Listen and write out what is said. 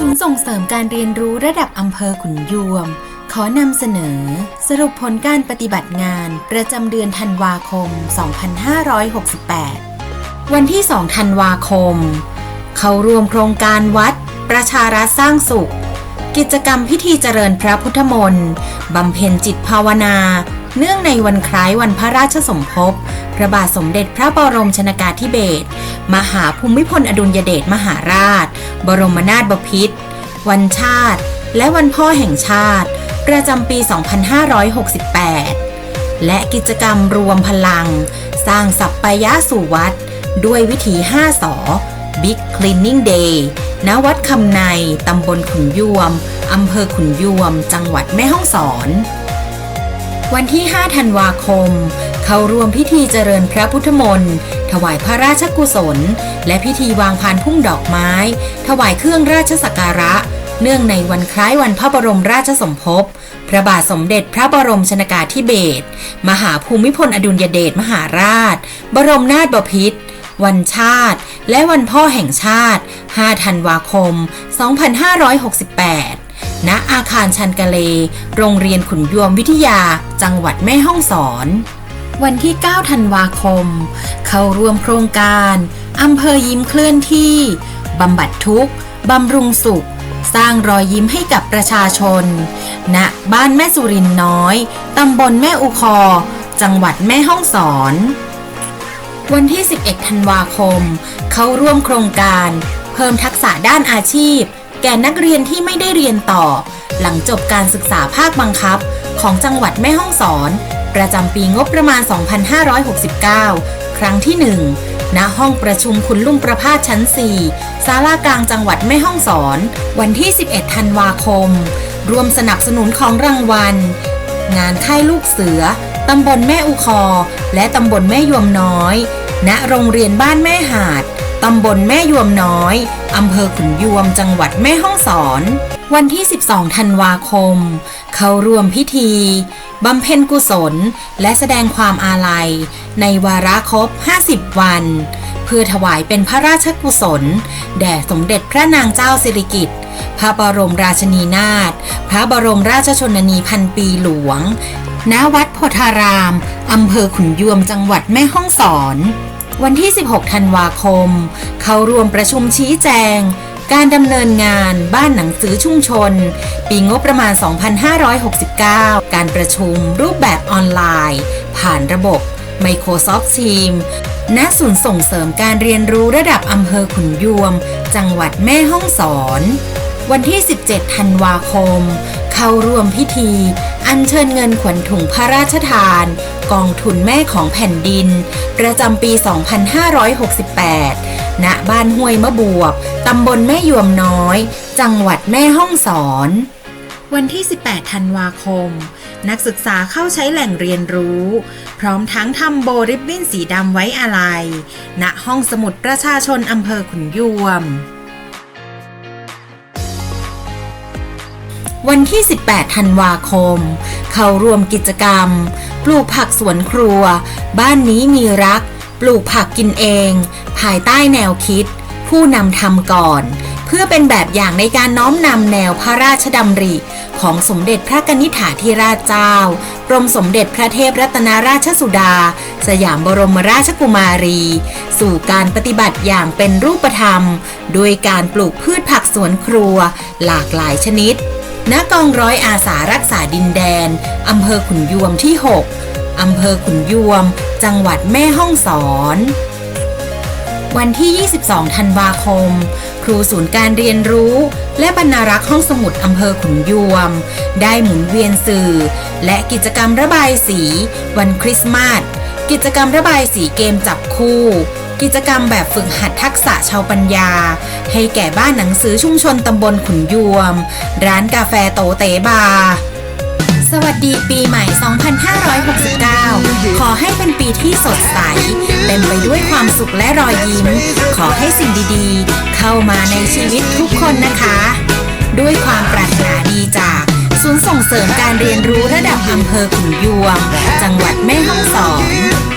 ศูนย์ส่งเสริมการเรียนรู้ระดับอำเภอขุนยวม ขอนำเสนอ สรุปผลการปฏิบัติงาน ประจำเดือนธันวาคม 2568 วันที่ 2 ธันวาคม เขารวมโครงการวัด ประชารัฐสร้างสุข กิจกรรมพิธีเจริญพระพุทธมนต์บำเพ็ญจิตภาวนา เนื่องในวันคล้ายวันพระราชสมภพ พระบาทสมเด็จพระบรมชนากาธิเบศร มหาภูมิพลอดุลยเดชมหาราช บรมนาถบพิตร วันชาติ และวันพ่อแห่งชาติ ประจำปี 2568 และกิจกรรมรวมพลัง สร้างสัปปายะสู่วัด ด้วยวิถี5 สอ Big Cleaning Day ณ วัดคำใน ตำบลขุนยวม อำเภอขุนยวม จังหวัดแม่ฮ่องสอน วันที่ 5 ธันวาคม เข้าร่วมพิธีเจริญพระพุทธมนต์ ถวายพระราชกุศล และพิธีวางพานพุ่มดอกไม้ ถวายเครื่องราชสักการะ เนื่องในวันคล้ายวันพระบรมราชสมภพ พระบาทสมเด็จพระบรมชนากาธิเบศร มหาภูมิพลอดุลยเดชมหาราช บรมนาถบพิตรวันชาติ และวันพ่อแห่งชาติ 5 ธันวาคม 2568 ณอาคารชันกะเล โรงเรียนขุนยวมวิทยา จังหวัดแม่ฮ่องสอน วันที่ 9 ธันวาคม เข้าร่วมโครงการอำเภอยิ้มเคลื่อนที่บำบัดทุกข์บำรุงสุข สร้างรอยยิ้มให้กับประชาชน ณ บ้านแม่สุรินน้อย ตำบลแม่อุคอ จังหวัดแม่ฮ่องสอนวันที่ 11 ธันวาคม เข้าร่วมโครงการ เพิ่มทักษะด้านอาชีพ แก่นักเรียนที่ไม่ได้เรียนต่อ หลังจบการศึกษาภาคบังคับ ของจังหวัดแม่ฮ่องสอน ประจำปีงบประมาณ 2569 ครั้งที่ 1 ณ ห้องประชุมคุณลุงประพาสชั้น 4 ศาลากลางจังหวัดแม่ฮ่องสอน วันที่ 11 ธันวาคม รวมสนับสนุนของรางวัล งานค่ายลูกเสือ ตำบลแม่อุคอ และตำบลแม่ยวมน้อย ณ โรงเรียนบ้านแม่หาด ตำบลแม่ยวมน้อย อำเภอขุนยวมจังหวัดแม่ฮ่องสอน วันที่ 12 ธันวาคม เข้าร่วมพิธีบำเพ็ญกุศล และแสดงความอาลัย ในวาระครบ 50 วัน เพื่อถวายเป็นพระราชกุศล แด่สมเด็จพระนางเจ้าสิริกิติ์พระบรมราชินีนาถ พระบรมราชชนนีพันปีหลวง ณ วัดโพธาราม อำเภอขุนยวมจังหวัดแม่ฮ่องสอน วันที่ 16 ธันวาคม เข้าร่วมประชุมชี้แจง การดำเนินงานบ้านหนังสือชุมชน ปีงบประมาณ 2569 การประชุมรูปแบบออนไลน์ ผ่านระบบ Microsoft Teams ณศูนย์ส่งเสริมการเรียนรู้ระดับอำเภอขุนยวม จังหวัดแม่ฮ่องสอน วันที่ 17 ธันวาคม เข้าร่วมพิธี อัญเชิญเงินขวัญถุงพระราชทาน กองทุนแม่ของแผ่นดิน ประจำปี 2568 ณ บ้านห้วยมะบวบ ตำบลแม่ยวมน้อย จังหวัดแม่ฮ่องสอน วันที่ 18 ธันวาคม นักศึกษาเข้าใช้แหล่งเรียนรู้ พร้อมทั้งทำโบริบบิ้นสีดำไว้อาลัย ณ ห้องสมุดประชาชนอำเภอขุนยวมวันที่ 18 ธันวาคม เข้าร่วมกิจกรรม ปลูกผักสวนครัว บ้านนี้มีรัก ปลูกผักกินเอง ภายใต้แนวคิด ผู้นำทำก่อน เพื่อเป็นแบบอย่างในการน้อมนำแนวพระราชดำริ ของสมเด็จพระกนิษฐาธิราชเจ้ากรมสมเด็จพระเทพรัตนราชสุดา สยามบรมราชกุมารี สู่การปฏิบัติอย่างเป็นรูปธรรม โดยการปลูกพืชผักสวนครัว หลากหลายชนิด ณกองร้อยอาสารักษาดินแดน อำเภอขุนยวมที่ 6 อำเภอขุนยวม จังหวัดแม่ฮ่องสอน วันที่ 22 ธันวาคม ครูศูนย์การเรียนรู้ และบรรณารักษ์ห้องสมุดอำเภอขุนยวม ได้หมุนเวียนสื่อ และกิจกรรมระบายสี วันคริสต์มาส กิจกรรมระบายสีเกมจับคู่ กิจกรรมแบบฝึกหัดทักษะชาวปัญญา ให้แก่บ้านหนังสือชุมชนตำบลขุนยวม ร้านกาแฟโตเตบาสวัสดีปีใหม่ 2569 ขอให้เป็นปีที่สดใส เต็มไปด้วยความสุขและรอยยิ้ม ขอให้สิ่งดีๆ เข้ามาในชีวิตทุกคนนะคะ ด้วยความปรารถนาดีจากศูนย์ส่งเสริมการเรียนรู้ระดับอำเภอขุนยวม จังหวัดแม่ฮ่องสอน